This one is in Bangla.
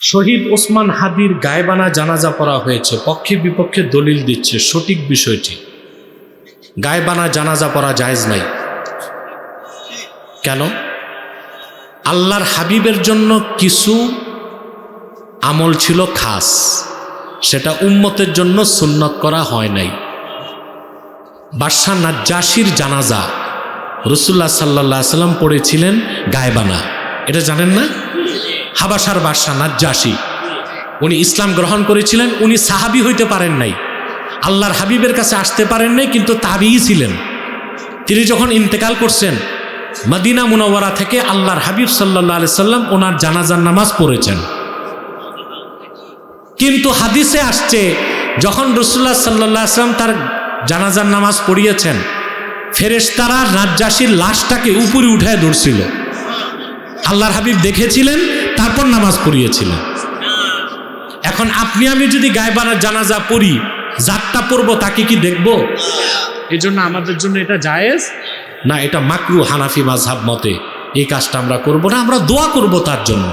শহীদ ওসমান হাদির গায়েবানা জানাজা পড়া হয়েছে। পক্ষে বিপক্ষে দলিল দিচ্ছে। সঠিক বিষয়টি। গায়েবানা জানাজা পড়া জায়েজ নাই। কেন? আল্লাহর হাবিবের জন্য কিছু আমল ছিল খাস। সেটা উম্মতের জন্য সুন্নত করা হয় নাই। বাদশাহ নাজ্জাসির জানাজা রসুল্লাহ সাল্লাহ সাল্লাম পড়েছিলেন গায়েবানা। এটা জানেন না? হাবাসার বাদশাহ নাজ্জাসি। উনি ইসলাম গ্রহণ করেছিলেন, উনি সাহাবি হইতে পারেন নাই। আল্লাহর হাবিবের কাছে আসতে পারেন নাই, কিন্তু তাবিই ছিলেন। তিনি যখন ইন্তেকাল করছেন, মদিনা মুনওয়ারা থেকে আল্লাহর হাবিব সাল্লাহ আলি সাল্লাম ওনার জানাজার নামাজ পড়েছেন। কিন্তু হাদিসে আসছে, যখন রসুল্লাহ সাল্লাহ আসলাম তার জানাজার নামাজ পড়িয়েছেন, ফেরেশতারা নাজ্জাসির লাশটাকে উপরে উঠায় ধরছিল। আল্লাহর হাবিব দেখেছিলেন তারপর নামাজ পড়িয়েছিলেন। এখন আপনি আমি যদি গায়েবানার জানাজা পড়ি যাত্রা পড়ব তাকে কি দেখব? এই জন্য আমাদের জন্য এটা জায়েজ? না এটা মাকরু হানাফি মাঝহাব মতে এই কাজটা আমরা করব না আমরা দোয়া করব তার জন্য।